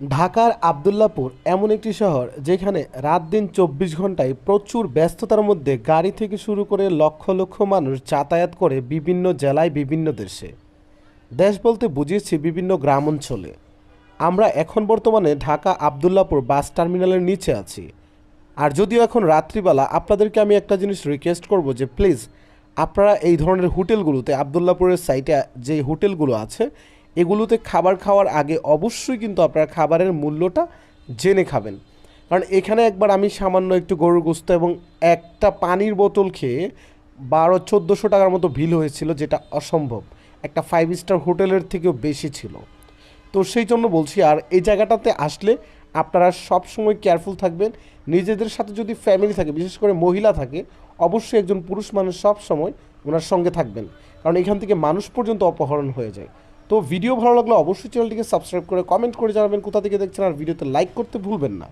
ঢাকার আবদুল্লাপুর এমন একটি শহর যেখানে রাত দিন চব্বিশ ঘন্টায় প্রচুর ব্যস্ততার মধ্যে গাড়ি থেকে শুরু করে লক্ষ লক্ষ মানুষ যাতায়াত করে বিভিন্ন জেলায় বিভিন্ন দেশে। দেশ বলতে বুঝিয়েছি বিভিন্ন গ্রাম অঞ্চলে আমরা এখন বর্তমানে ঢাকা আবদুল্লাপুর বাস টার্মিনালের নিচে আছি। আর যদিও এখন রাত্রিবেলা, আপনাদেরকে আমি একটা জিনিস রিকোয়েস্ট করব যে প্লিজ আপনারা এই ধরনের হোটেলগুলোতে, আবদুল্লাপুরের সাইটে যে হোটেলগুলো আছে এগুলোতে খাবার খাওয়ার আগে অবশ্যই কিন্তু আপনারা খাবারের মূল্যটা জেনে খাবেন। কারণ এখানে একবার আমি সামান্য একটু গরুর গোস্ত এবং একটা পানির বোতল খেয়ে বারো, চোদ্দোশো টাকার মতো বিল হয়েছিল, যেটা অসম্ভব। একটা ফাইভ স্টার হোটেলের থেকেও বেশি ছিল। তো সেই জন্য বলছি, আর এই জায়গাটাতে আসলে আপনারা সব সময় কেয়ারফুল থাকবেন। নিজেদের সাথে যদি ফ্যামিলি থাকে, বিশেষ করে মহিলা থাকে, অবশ্যই একজন পুরুষ মানুষ সব সময় ওনার সঙ্গে থাকবেন। কারণ এখান থেকে মানুষ পর্যন্ত অপহরণ হয়ে যায়। তো ভিডিও ভালো লাগলে অবশ্যই চ্যানেলটিকে সাবস্ক্রাইব করে কমেন্ট করে জানাবেন। কোথা থেকে দেখছেন আর ভিডিওতে লাইক করতে ভুলবেন না।